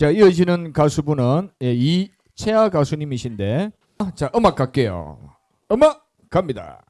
자 이어지는 가수분은 예, 이채아 가수님이신데 자 음악 갈게요. 음악 갑니다.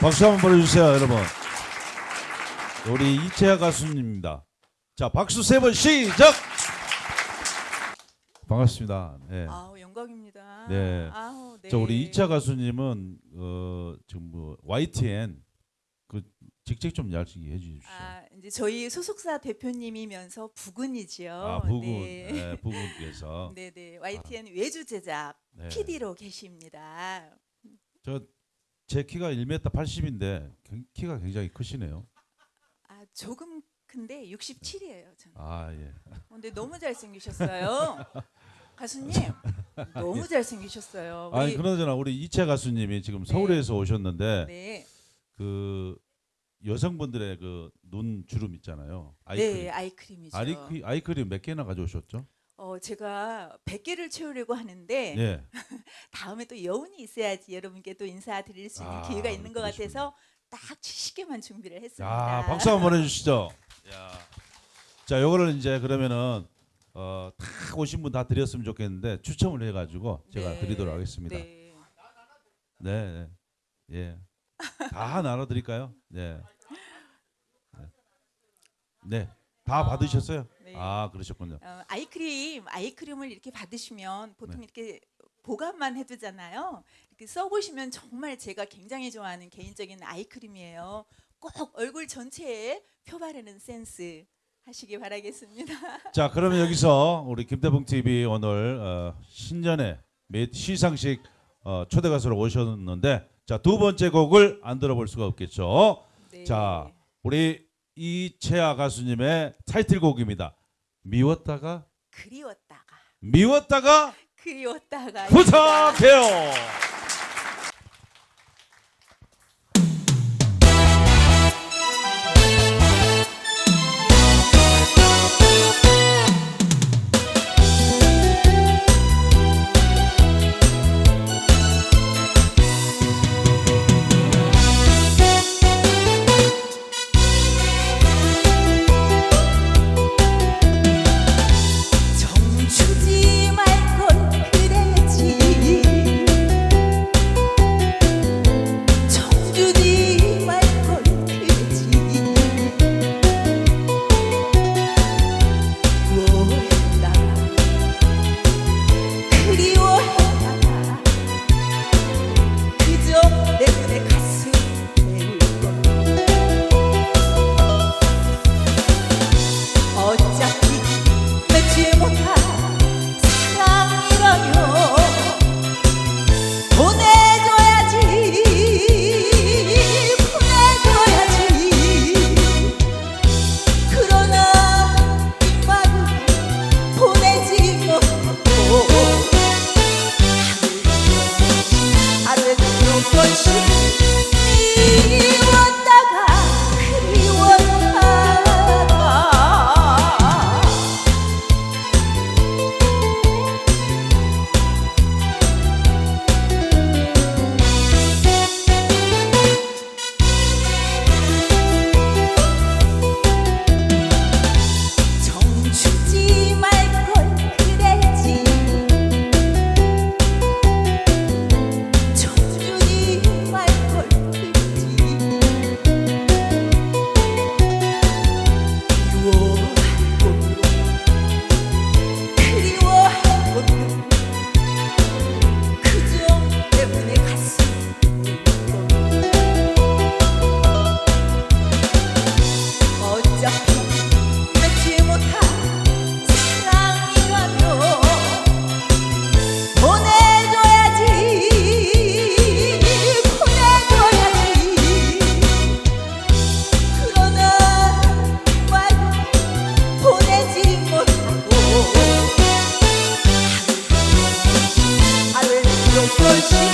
박수 한번 보내주세요, 여러분. 우리 이채아 가수님입니다. 자, 박수 세 번 시작. 반갑습니다. 네. 아우 영광입니다. 네. 아우, 네. 자, 우리 이채아 가수님은 어, 지금 뭐 YTN 그 직접 좀 이야기 해주십시오. 아 이제 저희 소속사 대표님이면서 부군이지요. 아, 부군, 네. 네, 부군께서 네네 YTN 외주 제작 네. PD로 계십니다. 제 키가 1m 80인데 키가 굉장히 크시네요. 아 조금 큰데 67이에요. 저는. 아 예. 어, 근데 너무 잘생기셨어요. 가수님 너무 잘생기셨어요. 우리- 아니 그나저나 우리 이채아 가수님이 지금 서울에서 오셨는데 네, 그 여성분들의 그 눈 주름 있잖아요. 아이크림. 네 아이크림이죠. 아이크, 아이크림 몇 개나 가져오셨죠? 어 제가 100개를 채우려고 하는데 예. 다음에 또 여운이 있어야지 여러분께 또 인사드릴 수 있는 아, 기회가 있는 것 그러시군요. 같아서 딱 70개만 준비를 했습니다. 야, 박수 한번 보내주시죠. 야. 자, 요거를 이제 그러면은 어, 다 오신 분 다 드렸으면 좋겠는데 추첨을 해가지고 제가 네, 드리도록 하겠습니다. 네. 네, 네. 예. 다 나눠 드릴까요? 네. 네. 네. 다 아, 받으셨어요? 네. 아, 그러셨군요. 어, 아이크림 아이크림을 이렇게 받으시면 보통 네. 이렇게 보관만 해두잖아요. 이렇게 써보시면 정말 제가 굉장히 좋아하는 개인적인 아이크림이에요. 꼭 얼굴 전체에 펴바르는 센스 하시기 바라겠습니다. 자 그러면 여기서 우리 김대봉 TV 오늘 어, 신년의 매- 시상식 어, 초대 가수로 오셨는데 자 두 번째 곡을 안 들어볼 수가 없겠죠. 네. 자 우리 이채아 가수님의 타이틀곡입니다. 미웠다가 그리웠다가 미웠다가 그리웠다가 부탁해요. очі.